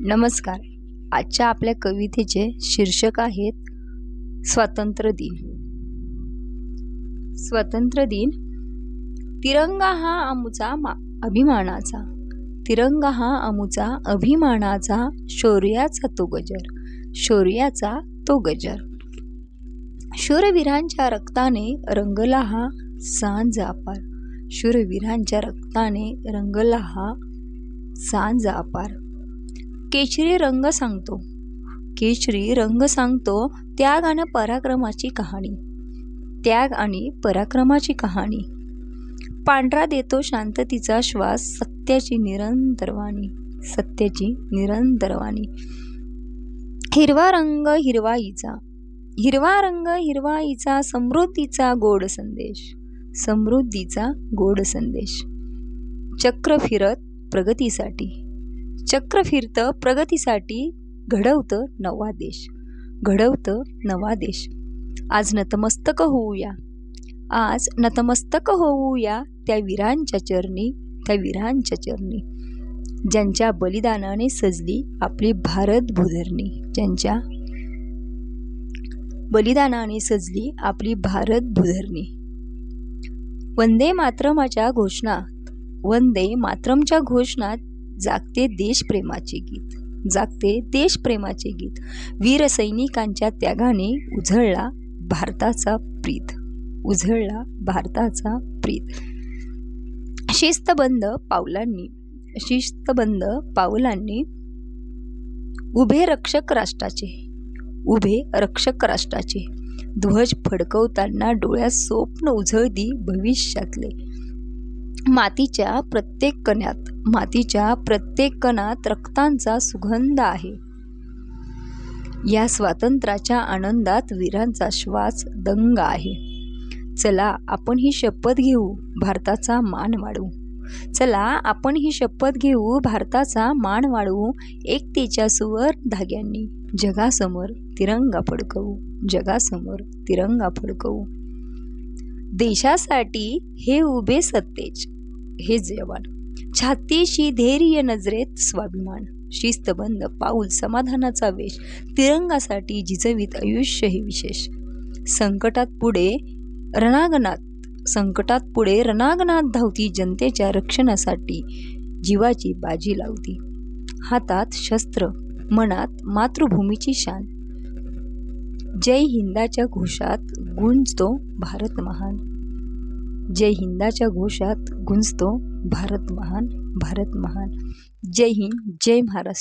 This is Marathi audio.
नमस्कार. आजच्या आपल्या कवितेचे शीर्षक आहेत स्वातंत्र्य दिन. स्वातंत्र्य दिन तिरंगा हा आमचा मा अभिमानाचा तिरंगा हा आमचा अभिमानाचा शौर्याचा तो गजर शौर्याचा तो गजर. शूरवीरांच्या रक्ताने रंगला हा सांज अपार शूरवीरांच्या रक्ताने रंगला हा सांज अपार. केशरी रंग सांगतो. केशरी रंग सांगतो त्याग आणि पराक्रमाची कहाणी. त्याग आणि पराक्रमाची कहाणी. पांढरा देतो शांततेचा श्वास सत्याची निरंतरवाणी सत्याची निरंतरवाणी हिरवा रंग हिरवाईचा. हिरवा रंग हिरवाईचा समृद्धीचा गोड संदेश. समृद्धीचा गोड संदेश. चक्र फिरत प्रगतीसाठी. चक्र फिरतं प्रगतीसाठी घडवतं नवा देश. घडवतं नवा देश. आज नतमस्तक होऊया. आज नतमस्तक होऊया त्या वीरांच्या चरणी त्या वीरांच्या चरणी. ज्यांच्या बलिदानाने सजली आपली भारत भूधरणी. ज्यांच्या बलिदानाने सजली आपली भारत भूधरणी. वंदे मातरमाच्या घोषणात वंदे मातरमच्या घोषणात जागते देशप्रेमाचे गीत. जागते देशप्रेमाचे गीत. वीर सैनिकांच्या त्यागाने उझळला भारताचा प्रीत. उझळला भारताचा प्रीत. शिस्तबंद पावलांनी शिस्तबंद पावलांनी उभे रक्षक राष्ट्राचे उभे रक्षक राष्ट्राचे ध्वज फडकवताना डोळ्यात स्वप्न उझळती भविष्यातले. मातीच्या प्रत्येक कण्यात मातीच्या प्रत्येक कणात रक्तांचा सुगंध आहे. या स्वातंत्र्याच्या आनंदात वीरांचा श्वास दंग आहे. चला आपण ही शपथ घेऊ भारताचा मान वाढवू. चला आपण ही शपथ घेऊ भारताचा मान वाढवू एकतेच्या सुवर धाग्यांनी. जगासमोर तिरंगा फडकवू जगासमोर तिरंगा फडकवू. देशासाठी हे उभे सत्तेज हे जवान छातीशी धैर्य नजरेत स्वाभिमान. शिस्तबंद पाऊल समाधानाचा वेश तिरंगासाठी जिजवीत आयुष्य हे विशेष. संकटात पुढे रणांगणात संकटात पुढे रणांगणात धावती जनतेच्या रक्षणासाठी जीवाची बाजी लावती. हातात शस्त्र मनात मातृभूमीची शान. जय हिंदाच्या घोषात गुंजतो भारत महान. जय हिंदाच्या घोषात गुंजतो भारत महान भारत महान. जय हिंद जय महाराष्ट्र.